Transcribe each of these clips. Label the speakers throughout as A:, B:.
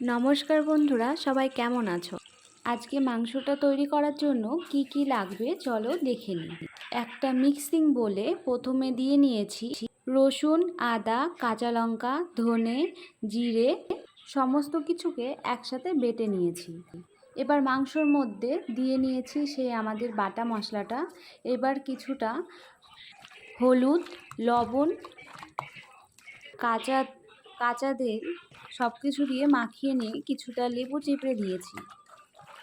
A: নমস্কার বন্ধুরা, সবাই কেমন আছো? আজকে মাংসটা তৈরি করার জন্য কি কি লাগবে চলো দেখে নিই। একটা মিক্সিং বলে প্রথমে দিয়ে নিয়েছি রসুন, আদা, কাঁচা লঙ্কা, ধনে, জিরে, সমস্ত কিছুকে একসাথে বেটে নিয়েছি। এবার মাংসর মধ্যে দিয়ে নিয়েছি সেই আমাদের বাটা মশলাটা। এবার কিছুটা হলুদ, লবণ, কাঁচা কাঁচা তেল সব কিছু দিয়ে মাখিয়ে নিয়ে কিছুটা লেবু চেপে দিয়েছি।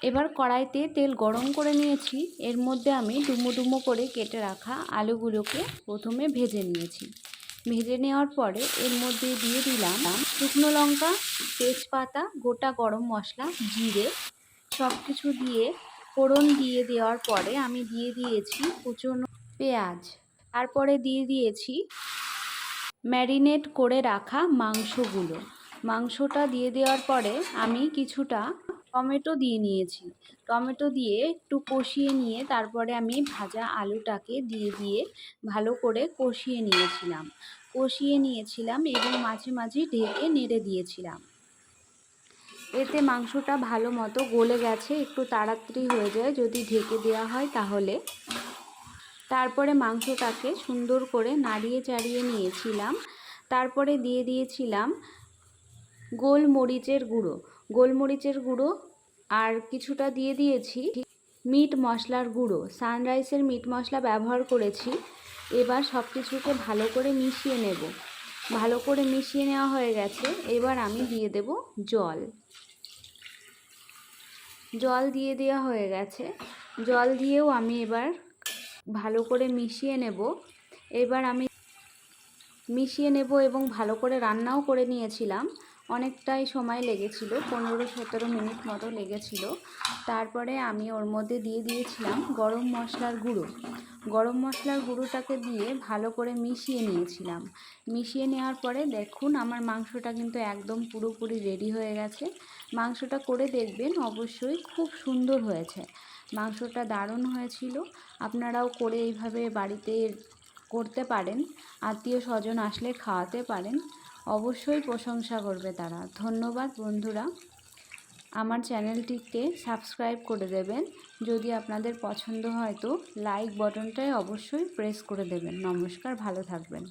A: এবার কড়াইতে তেল গরম করে নিয়েছি। এর মধ্যে আমি ডুমো ডুমো করে কেটে রাখা আলুগুলোকে প্রথমে ভেজে নিয়েছি। ভেজে নেওয়ার পরে এর মধ্যে দিয়ে দিলাম শুকনো লঙ্কা, তেজপাতা, গোটা গরম মশলা, জিরে। সব কিছু দিয়ে ফোড়ন দিয়ে দেওয়ার পরে আমি দিয়ে দিয়েছি কুচনো পেঁয়াজ। তারপরে দিয়ে দিয়েছি ম্যারিনেট করে রাখা মাংসগুলো। মাংসটা দিয়ে দেওয়ার পরে আমি কিছুটা টমেটো দিয়ে নিয়েছি। টমেটো দিয়ে একটু কষিয়ে নিয়ে তারপরে আমি ভাজা আলুটাকে দিয়ে দিয়ে ভালো করে কষিয়ে নিয়েছিলাম। কষিয়ে নিয়েছিলাম এবং মাঝে মাঝে ঢেকে নেড়ে দিয়েছিলাম। এতে মাংসটা ভালো মতো গলে গেছে, একটু তাড়াতাড়ি হয়ে যায়। যদি ঢেকে দেওয়া হয় তাহলে। তারপরে মাংসটাকে সুন্দর করে নাড়িয়ে চাড়িয়ে নিয়েছিলাম। তারপরে দিয়ে দিয়েছিলাম গোলমরিচের গুঁড়ো। গোলমরিচের গুঁড়ো আর কিছুটা দিয়ে দিয়েছি মিট মশলার গুঁড়ো। সানরাইসের মিট মশলা ব্যবহার করেছি। এবার সব কিছুকে ভালো করে মিশিয়ে নেব। ভালো করে মিশিয়ে নেওয়া হয়ে গেছে। এবার আমি দিয়ে দেব জল। জল দিয়ে দেওয়া হয়ে গেছে। জল দিয়েও আমি এবার ভালো করে মিশিয়ে নেব। এবার আমি মিশিয়ে নেব এবং ভালো করে রান্নাও করে নিয়েছিলাম। অনেকটাই সময় লেগেছিল, পনেরো সতেরো মিনিট মতো লেগেছিল। তারপরে আমি ওর মধ্যে দিয়ে দিয়েছিলাম গরম মশলার গুঁড়ো। গরম মশলার গুঁড়োটাকে দিয়ে ভালো করে মিশিয়ে নিয়েছিলাম। মিশিয়ে নেওয়ার পরে দেখুন আমার মাংসটা কিন্তু একদম পুরোপুরি রেডি হয়ে গেছে। মাংসটা করে দেখবেন অবশ্যই খুব সুন্দর হয়েছে। মাংসটা দারুণ হয়েছিল। আপনারাও করে এইভাবে বাড়িতে করতে পারেন। আত্মীয় স্বজন আসলে খাওয়াতে পারেন। অবশ্যই প্রশংসা করবে তারা। ধন্যবাদ বন্ধুরা। আমার চ্যানেলটিকে সাবস্ক্রাইব করে দেবেন। যদি আপনাদের পছন্দ হয় তো লাইক বটনটায় অবশ্যই প্রেস করে দেবেন। নমস্কার, ভালো থাকবেন।